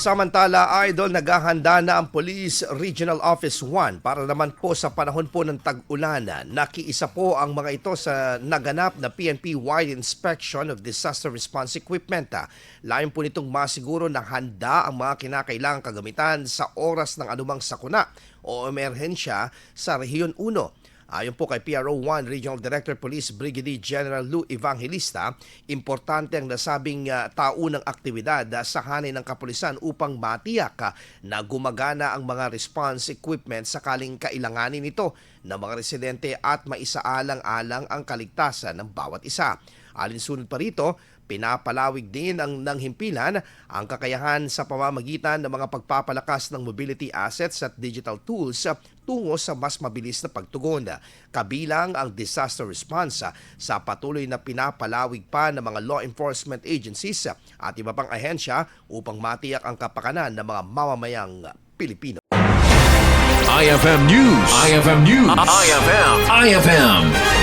Samantala, idol, naghahanda na ang Police Regional Office 1 para naman po sa panahon po ng tag-ulan. Nakiisa po ang mga ito sa naganap na PNP-wide inspection of disaster response equipment. Layon po nitong masiguro na handa ang mga kinakailangang kagamitan sa oras ng anumang sakuna o emerhensya sa Rehiyon 1. Ayon po kay PRO1 Regional Director Police Brigadier General Lou Evangelista, importante ang nasabing uh, taunang aktibidad uh, sa hanay ng kapulisan upang matiyak uh, na gumagana ang mga response equipment sakaling kailanganin ito ng mga residente at maisaalang-alang ang kaligtasan ng bawat isa. Alinsunod pa rito, pinapalawig din ang ng himpilan ang kakayahan sa pamamagitan ng mga pagpapalakas ng mobility assets at digital tools tungo sa mas mabilis na pagtugon. Kabilang ang disaster response sa patuloy na pinapalawig pa ng mga law enforcement agencies at iba pang ahensya upang matiyak ang kapakanan ng mga mamamayang Pilipino. IFM News. IFM News. IFM. IFM.